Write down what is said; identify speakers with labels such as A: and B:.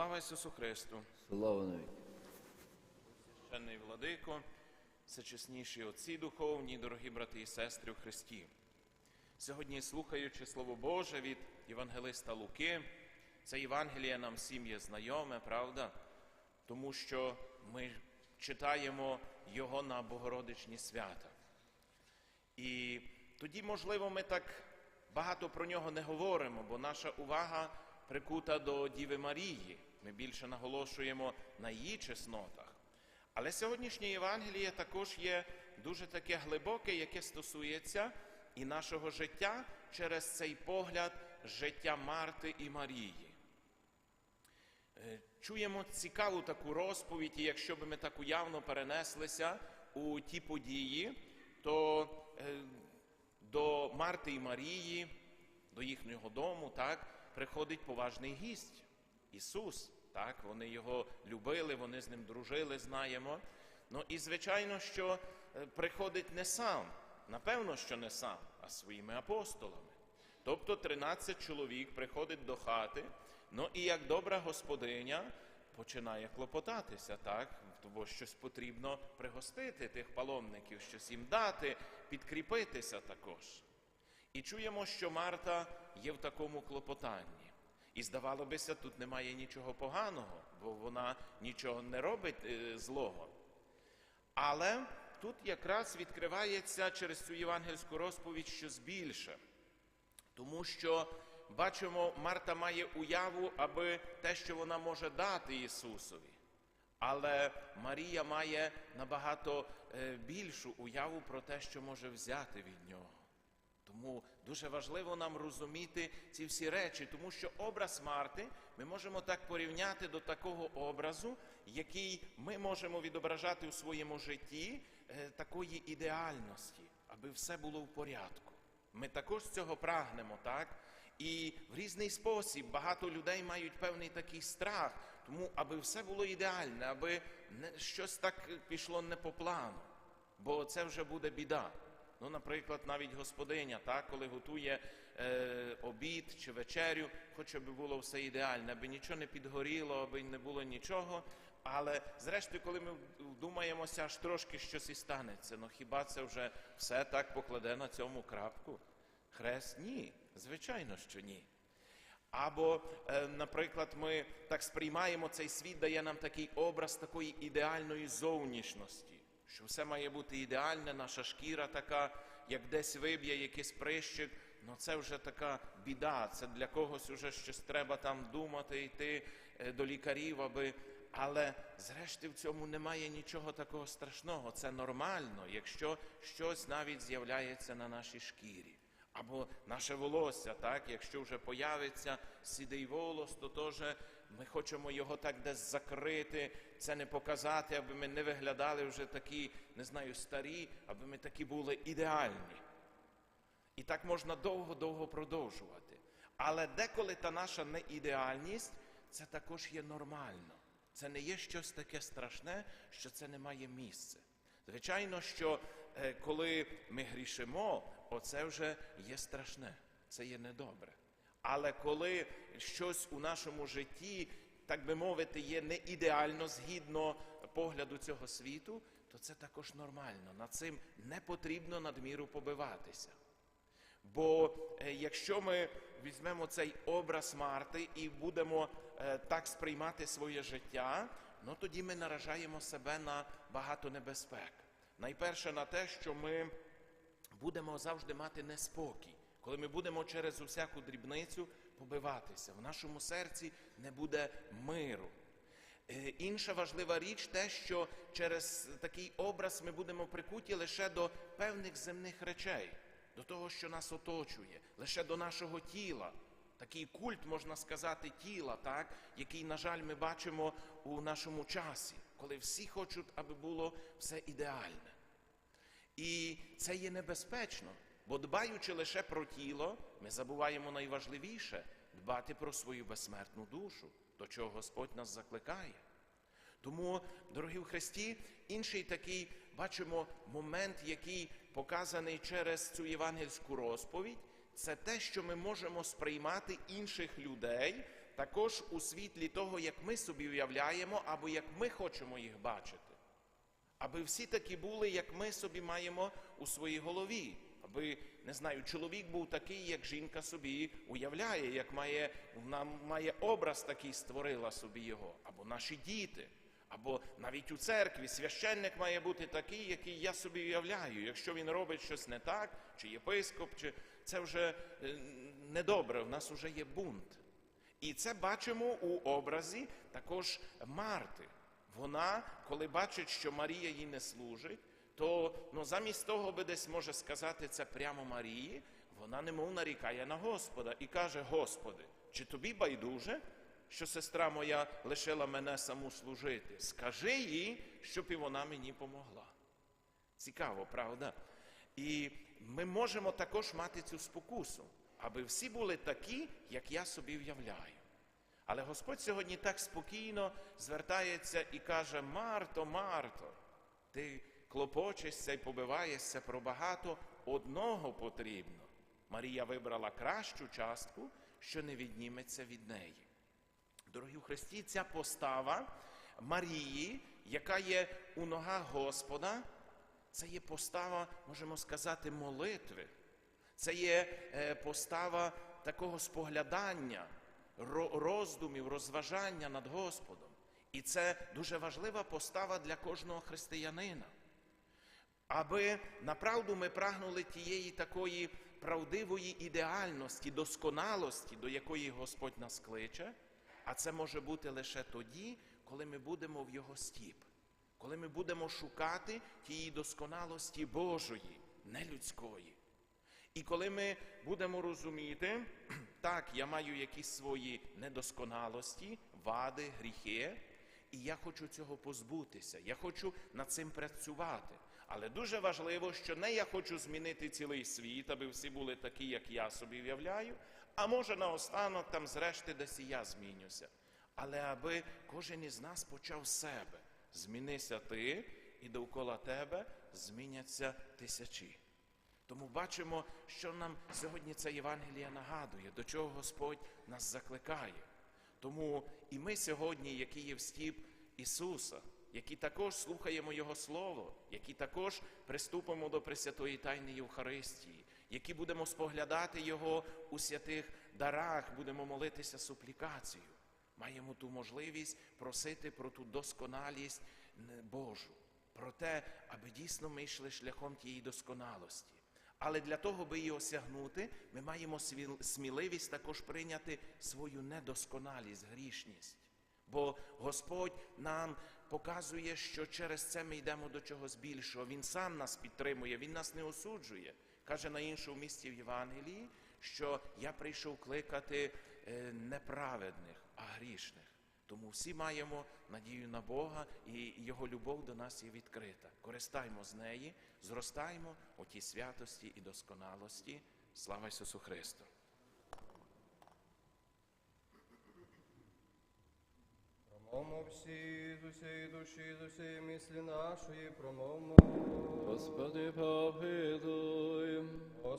A: Слава Ісусу Христу!
B: Слава навіки.
A: Священний владико, всечесніші отці духовні, дорогі брати і сестри в Христі. Сьогодні, слухаючи Слово Боже від Євангелиста Луки, це Євангеліє нам всім є знайоме, правда? Тому що ми читаємо його на Богородичні свята. І тоді, можливо, ми так багато про нього не говоримо, бо наша увага прикута до Діви Марії. Ми більше наголошуємо на її чеснотах. Але сьогоднішнє Євангеліє також є дуже таке глибоке, яке стосується і нашого життя через цей погляд життя Марти і Марії. Е, Чуємо цікаву таку розповідь, і якщо б ми так уявно перенеслися у ті події, то е, до Марти і Марії, до їхнього дому, так, приходить поважний гість Ісус. Так, вони його любили, вони з ним дружили, знаємо. Ну і звичайно, що е, приходить не сам, напевно, що не сам, а своїми апостолами. Тобто 13 чоловік приходить до хати, ну і як добра господиня починає клопотатися, так? Бо щось потрібно пригостити тих паломників, щось їм дати, підкріпитися також. І чуємо, що Марта є в такому клопотанні. І здавало бися, тут немає нічого поганого, бо вона нічого не робить е, злого. Але тут якраз відкривається через цю євангельську розповідь щось більше. Тому що бачимо, Марта має уяву, аби те, що вона може дати Ісусові. Але Марія має набагато е, більшу уяву про те, що може взяти від нього. Тому дуже важливо нам розуміти ці всі речі, тому що образ Марти ми можемо так порівняти до такого образу, який ми можемо відображати у своєму житті е, такої ідеальності, аби все було в порядку. Ми також цього прагнемо, так? І в різний спосіб багато людей мають певний такий страх, тому аби все було ідеальне, аби щось так пішло не по плану, бо це вже буде біда. Ну, наприклад, навіть господиня, так, коли готує е, обід чи вечерю, хоче аби було все ідеальне, аби нічого не підгоріло, аби не було нічого. Але зрештою, коли ми вдумаємося, аж трошки щось і станеться. Ну хіба це вже все так покладе на цьому крапку? Хрест ні, звичайно, що ні. Або, е, наприклад, ми так сприймаємо цей світ, дає нам такий образ такої ідеальної зовнішності що все має бути ідеальне, наша шкіра така, як десь виб'є якийсь прищик, ну це вже така біда. Це для когось вже щось треба там думати, йти е, до лікарів, аби. Але зрештою в цьому немає нічого такого страшного. Це нормально, якщо щось навіть з'являється на нашій шкірі. Або наше волосся, так, якщо вже появиться сідий волос, то теж ми хочемо його так десь закрити, це не показати, аби ми не виглядали вже такі, не знаю, старі, аби ми такі були ідеальні. І так можна довго-довго продовжувати. Але деколи та наша неідеальність, це також є нормально. Це не є щось таке страшне, що це не має місця. Звичайно, що е, коли ми грішимо, оце вже є страшне, це є недобре. Але коли щось у нашому житті, так би мовити, є не ідеально згідно погляду цього світу, то це також нормально. Над цим не потрібно надміру побиватися. Бо е, якщо ми візьмемо цей образ Марти і будемо е, так сприймати своє життя, ну тоді ми наражаємо себе на багато небезпек. Найперше на те, що ми будемо завжди мати неспокій. Коли ми будемо через усяку дрібницю побиватися, в нашому серці не буде миру. Е, Інша важлива річ те, що через такий образ ми будемо прикуті лише до певних земних речей, до того, що нас оточує, лише до нашого тіла. Такий культ, можна сказати, тіла, так, який, на жаль, ми бачимо у нашому часі, коли всі хочуть, аби було все ідеальне. І це є небезпечно, бо дбаючи лише про тіло, ми забуваємо найважливіше дбати про свою безсмертну душу, до чого Господь нас закликає. Тому, дорогі в Христі, інший такий бачимо момент, який показаний через цю євангельську розповідь, це те, що ми можемо сприймати інших людей також у світлі того, як ми собі уявляємо, або як ми хочемо їх бачити. Аби всі такі були, як ми собі маємо у своїй голові. Аби, не знаю, чоловік був такий, як жінка собі уявляє, як має, вона має образ такий створила собі його, або наші діти, або навіть у церкві священник має бути такий, який я собі уявляю. Якщо він робить щось не так, чи єпископ, чи це вже е, недобре, в нас вже є бунт. І це бачимо у образі також Марти. Вона, коли бачить, що Марія їй не служить, то ну, замість того, би десь може сказати це прямо Марії, вона немов нарікає на Господа і каже: Господи, чи тобі байдуже, що сестра моя лишила мене саму служити? Скажи їй, щоб і вона мені помогла. Цікаво, правда? І ми можемо також мати цю спокусу, аби всі були такі, як я собі уявляю. Але Господь сьогодні так спокійно звертається і каже: Марто, Марто, ти клопочешся і побиваєшся про багато, одного потрібно. Марія вибрала кращу частку, що не відніметься від неї. Дорогі у Христі, ця постава Марії, яка є у ногах Господа, це є постава, можемо сказати, молитви. Це є е, постава такого споглядання, роздумів, розважання над Господом. І це дуже важлива постава для кожного християнина. Аби направду ми прагнули тієї такої правдивої ідеальності, досконалості, до якої Господь нас кличе, а це може бути лише тоді, коли ми будемо в Його стіп, коли ми будемо шукати тієї досконалості Божої, не людської. І коли ми будемо розуміти, так, я маю якісь свої недосконалості, вади, гріхи, і я хочу цього позбутися, я хочу над цим працювати. Але дуже важливо, що не я хочу змінити цілий світ, аби всі були такі, як я собі уявляю, а може наостанок там зрешти десь і я змінюся. Але аби кожен із нас почав себе. Змінися ти, і довкола тебе зміняться тисячі. Тому бачимо, що нам сьогодні це Євангеліє нагадує, до чого Господь нас закликає. Тому і ми сьогодні, які є в стіп Ісуса, які також слухаємо Його Слово, які також приступимо до Пресвятої Тайни Євхаристії, які будемо споглядати Його у святих дарах, будемо молитися суплікацію. Маємо ту можливість просити про ту досконалість Божу, про те, аби дійсно ми йшли шляхом тієї досконалості. Але для того, би її осягнути, ми маємо сміливість також прийняти свою недосконалість, грішність. Бо Господь нам показує, що через це ми йдемо до чогось більшого. Він сам нас підтримує, Він нас не осуджує. Каже на іншому місці в Євангелії, що я прийшов кликати е, неправедних, а грішних. Тому всі маємо надію на Бога, і Його любов до нас є відкрита. Користаймо з неї, зростаймо у тій святості і досконалості. Слава Ісусу Христу!
B: Промовмо всі з усієї душі, з усієї мислі нашої, промовмо.
C: Господи, помилуй,